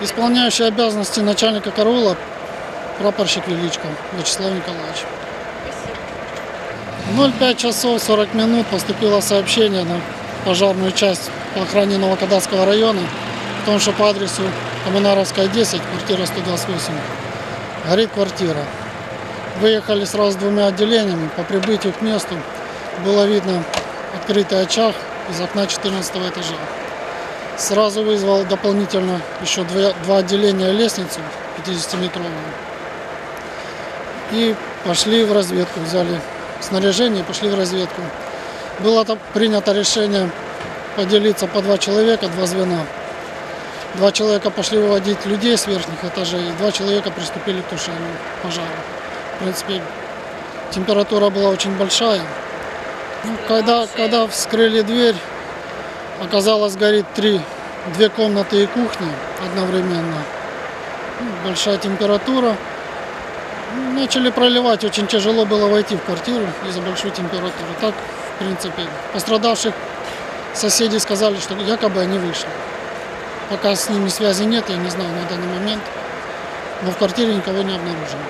Исполняющий обязанности начальника караула прапорщик Величко Вячеслав Николаевич. 05 часов 40 минут поступило сообщение на пожарную часть по охране Новокадацкого района о том, что по адресу Коммунаровская 10, квартира 128, горит квартира. Выехали сразу с двумя отделениями. По прибытию к месту было видно открытый очаг из окна 14 этажа. Сразу вызвал дополнительно еще два, два отделения лестницу 50-метровую. И пошли в разведку, взяли снаряжение пошли в разведку. Было принято решение поделиться по два человека, два звена. Два человека пошли выводить людей с верхних этажей, и два человека приступили к тушению пожара. В принципе, температура была очень большая. Ну, когда, когда вскрыли дверь, оказалось горит три, две комнаты и кухня одновременно. Ну, большая температура. Начали проливать, очень тяжело было войти в квартиру из-за большой температуры. Так, в принципе, пострадавших соседи сказали, что якобы они вышли. Пока с ними связи нет, я не знаю на данный момент. Но в квартире никого не обнаружено.